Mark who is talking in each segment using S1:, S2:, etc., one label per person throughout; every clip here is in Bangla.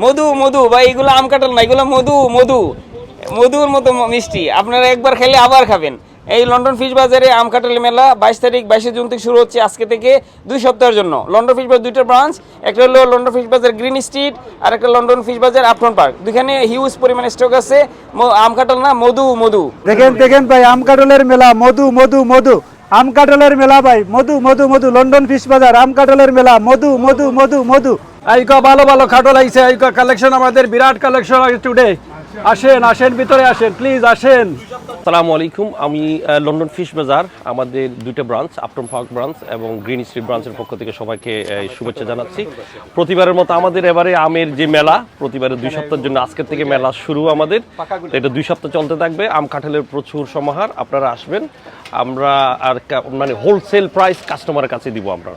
S1: মধু মধু, ভাই, এগুলো আম কাঁঠাল না, এগুলো মধু মধু। মধুর মতো মিষ্টি। আপনারা একবার খেলে আবার খাবেন। এই লন্ডন ফিশ বাজারে আম কাঁঠাল মেলা বাইশ তারিখ, বাইশে জুন থেকে শুরু হচ্ছে আজকে থেকে দুই সপ্তাহের জন্য। লন্ডন ফিশ বাজার দুইটা ব্রাঞ্চ, একটা হলো London fish bazaar green street আর একটা London fish bazaar Upton park. দুখানে huge পরিমাণে স্টক আছে। আম কাঁঠাল না, মধু মধু।
S2: দেখেন দেখেন ভাই, আম কাঁঠালের মেলা। মধু মধু মধু। আম কাঁঠালের মেলা ভাই। মধু মধু মধু। লন্ডন ফিশ বাজার, আম কাঁঠালের মেলা। মধু মধু মধু মধু।
S3: আইকা ভালো ভালো খাটল আইছে আইকা কালেকশন আমাদের বিরাট কালেকশন আছে টুডে আসেন আসেন, ভিতরে আসেন প্লিজ আসেন।
S4: আসসালামু আলাইকুম, আমি লন্ডন ফিশ বাজার, আমাদের দুইটা ব্রাঞ্চ আপটন পার্ক ব্রাঞ্চ এবং গ্রিন স্ট্রিট ব্রাঞ্চের পক্ষ থেকে সবাইকে শুভেচ্ছা জানাচ্ছি। প্রতিবারের মতো আমাদের এবারে আমের যে মেলা, প্রতিবারের দুই সপ্তাহের জন্য আজকের থেকে মেলা শুরু আমাদের। এটা দুই সপ্তাহ চলতে থাকবে, আম কাঁঠালের প্রচুর সমাহার, আপনারা আসবেন। আমরা আর মানে হোলসেল প্রাইস কাস্টমারের কাছে দিব আমরা।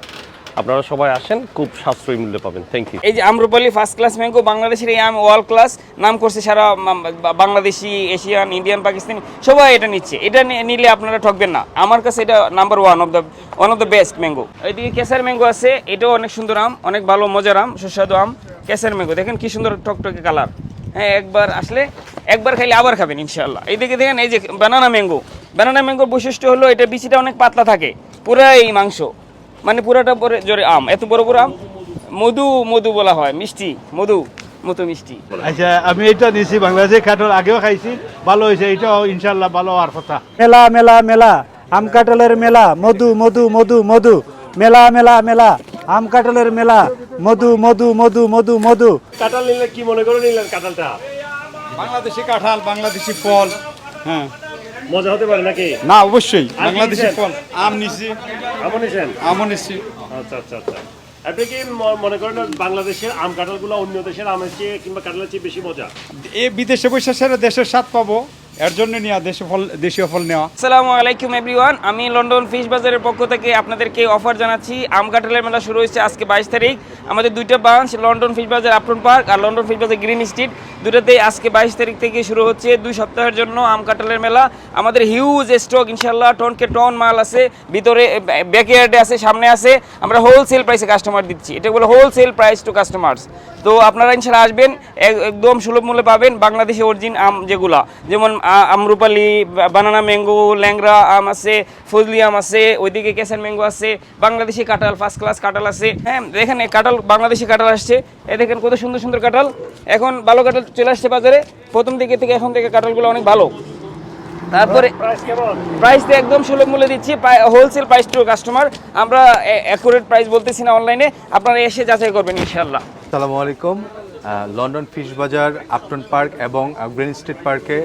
S4: আপনারা সবাই আসেন, খুব সাশ্রয়ী মূল্যে পাবেন। থ্যাংক ইউ
S1: এই যে আমরুপালি ফার্স্ট ক্লাস ম্যাঙ্গো বাংলাদেশের এই আম ওয়ার্ল্ড ক্লাস নাম করছে সারা বাংলাদেশি, এশিয়ান ইন্ডিয়ান পাকিস্তানি, সবাই এটা নিচ্ছে। এটা নিলে আপনারা ঠকবেন না। আমার কাছে এটা number one of the one of the best mango এইদিকে কেসার ম্যাঙ্গো আছে, এটাও অনেক সুন্দর আম, অনেক ভালো, মজার আম, সুস্বাদু আম। কেসার ম্যাঙ্গো দেখেন কি সুন্দর টকটকে কালার হ্যাঁ একবার আসলে, একবার খাইলে আবার খাবেন ইনশাল্লাহ এইদিকে দেখেন, এই যে ব্যানানা ম্যাঙ্গো ব্যানানা ম্যাঙ্গোর বৈশিষ্ট্য হলো, এটা বিচিটা অনেক পাতলা থাকে, পুরাই মাংস। মানে পুরাটা পরে জোরে আম এত বড় বড় আম? মধু মধু বলা হয় মিষ্টি মধু মতো মিষ্টি।
S5: আচ্ছা আমি এটা নিছি বাংলাদেশে কাঠল আগেও খাইছি ভালো হয়েছে এটাও ইনশাল্লাহ ভালো হওয়ার কথা।
S2: মেলা মেলা মেলা আম কাঁঠালের মেলা মধু মধু মধু মধু মেলা মেলা মেলা আম কাঁঠালের মেলা মধু মধু মধু মধু মধু।
S4: কাঁঠাল নিলে কি মনে করে নিলেন কাঁঠালটা?
S5: বাংলাদেশি কাঁঠাল বাংলাদেশি ফল হ্যাঁ।
S4: মজা হতে পারে নাকি?
S5: না অবশ্যই। বাংলাদেশি? ফল আম নিছি।
S4: আমন নিছেন?
S5: আমও নিছি।
S4: আচ্ছা আচ্ছা আচ্ছা। আপনি কি মনে করেন বাংলাদেশের আম কাঁঠালগুলো অন্য দেশের আমের চেয়ে কিংবা কাঁঠালের চেয়ে বেশি মজা?
S5: এ বিদেশে বসে সেরা দেশের স্বাদ পাবো। এর জন্য নিয়ে দেশে ফল, দেশীয় ফল নেওয়া।
S1: আসসালামু আলাইকুম এভরিওয়ান আমি লন্ডন ফিশ বাজারের পক্ষ থেকে আপনাদেরকে অফার জানাচ্ছি। আম কাঁঠালের মেলা শুরু হয়েছে আজকে বাইশ তারিখ। আমাদের দুইটা branch London fish bazaar Upton park আর London fish bazaar green street দুটাতেই আজকে বাইশ তারিখ থেকে শুরু হচ্ছে দুই সপ্তাহের জন্য আম কাঁঠালের মেলা। আমাদের হিউজ স্টক ইনশাল্লাহ টনকে টন মাল আছে, ভিতরে ব্যাকয়ার্ডে আছে, সামনে আছে। আমরা হোলসেল প্রাইসে কাস্টমার দিচ্ছি। এটা বলে হোলসেল প্রাইস টু কাস্টমার্স তো আপনারা ইনশাল্লাহ আসবেন, এক- একদম সুলভ মূল্যে পাবেন বাংলাদেশি অরিজিন আম যেগুলা। যেমন আমরুপালি বানানা ম্যাঙ্গো ল্যাংরা আম আছে, ফজলি আম আছে, ওইদিকে কেসার ম্যাঙ্গো আছে, বাংলাদেশি কাঁঠাল ফার্স্ট ক্লাস কাঁঠাল আছে হ্যাঁ দেখেন কাঁঠাল, বাংলাদেশি কাঁঠাল আসছে। এ দেখেন কত সুন্দর সুন্দর কাঁঠাল। এখন ভালো কাঁঠাল চলে আসছে বাজারে। প্রথম দিকে থেকে এখন থেকে কাঁঠালগুলো অনেক ভালো। তারপরে
S4: প্রাইস
S1: তো একদম সুলভ মূল্যে দিচ্ছি। হোলসেল প্রাইস টু কাস্টমার আমরা অ্যাকুরেট প্রাইস বলতেছি না অনলাইনে আপনারা এসে যাচাই করবেন ইনশাল্লাহ
S6: আসসালামু আলাইকুম। London fish bazaar Upton park এবং গ্রিন স্ট্রিট পার্কে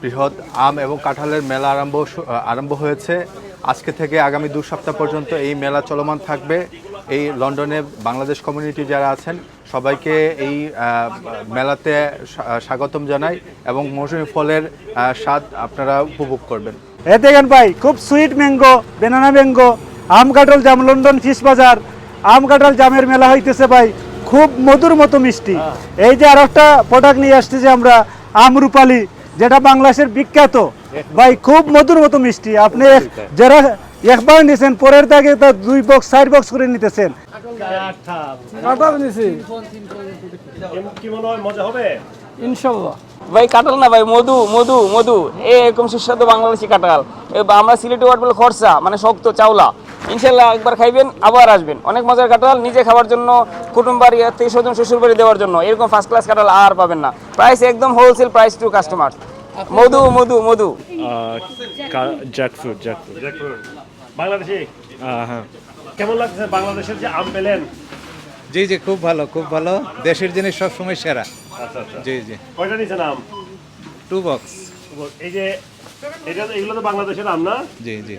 S6: বৃহৎ আম এবং কাঁঠালের মেলা আরম্ভ আরম্ভ হয়েছে। আজকে থেকে আগামী দু সপ্তাহ পর্যন্ত এই মেলা চলমান থাকবে। এই লন্ডনে বাংলাদেশ কমিউনিটি যারা আছেন, সবাইকে এই মেলাতে স্বাগতম জানাই এবং মৌসুমি ফলের স্বাদ আপনারা উপভোগ করবেন।
S2: এ দেখেন ভাই, খুব সুইট ম্যাঙ্গো বেনানা ম্যাঙ্গো আম কাঁঠাল জাম লন্ডন ফিশ বাজার, আম কাঁঠাল জামের মেলা হইতেছে ভাই। খুব মধুর মতো মিষ্টি। এই যে আর একটা প্রোডাক্ট নিয়ে আসতেছি আমরা আম রূপালি যেটা বাংলাদেশের বিখ্যাত। ভাই খুব মধুর মতো মিষ্টি। আপনি যারা একবার নিছেন পরের দাগে তা দুই বক্স চার বক্স করে নিতেছেন।
S3: কাঁঠাল নিছি।
S4: কি মনে হয় মজা হবে?
S3: ইনশাল্লাহ।
S1: ভাই কাঁঠাল না ভাই মধু মধু মধু। এরকম সুস্বাদু বাংলাদেশি কাঁঠাল। আমরা সিলেটি ওয়ার্ড বলে খরচা মানে শক্ত চাওলা। ইনশাল্লাহ একবার খাইবেন আবার আসবেন। অনেক মজার কাঁঠাল নিজে খাওয়ার জন্য কুটুম বাড়ি আত্মীয় স্বজন শ্বশুর বাড়ি দেওয়ার জন্য। এরকম ফার্স্ট ক্লাস কাঁঠাল আর পাবেন না। প্রাইস একদম হোলসেল প্রাইস টু কাস্টমার মধু মধু মধু।
S7: Jackfruit jackfruit
S4: Bangladeshi?
S7: হ্যাঁ।
S4: কেমন লাগছে বাংলাদেশের যে আম পেলেন?
S8: জি জি খুব ভালো খুব ভালো। দেশের জিনিস সবসময় সেরা।
S4: আচ্ছা আচ্ছা।
S8: জি জি।
S4: কয়টা নিছেন আম?
S8: টু বক্স
S4: এই যে এটা এগুলো তো বাংলাদেশের আম না?
S8: জি জি।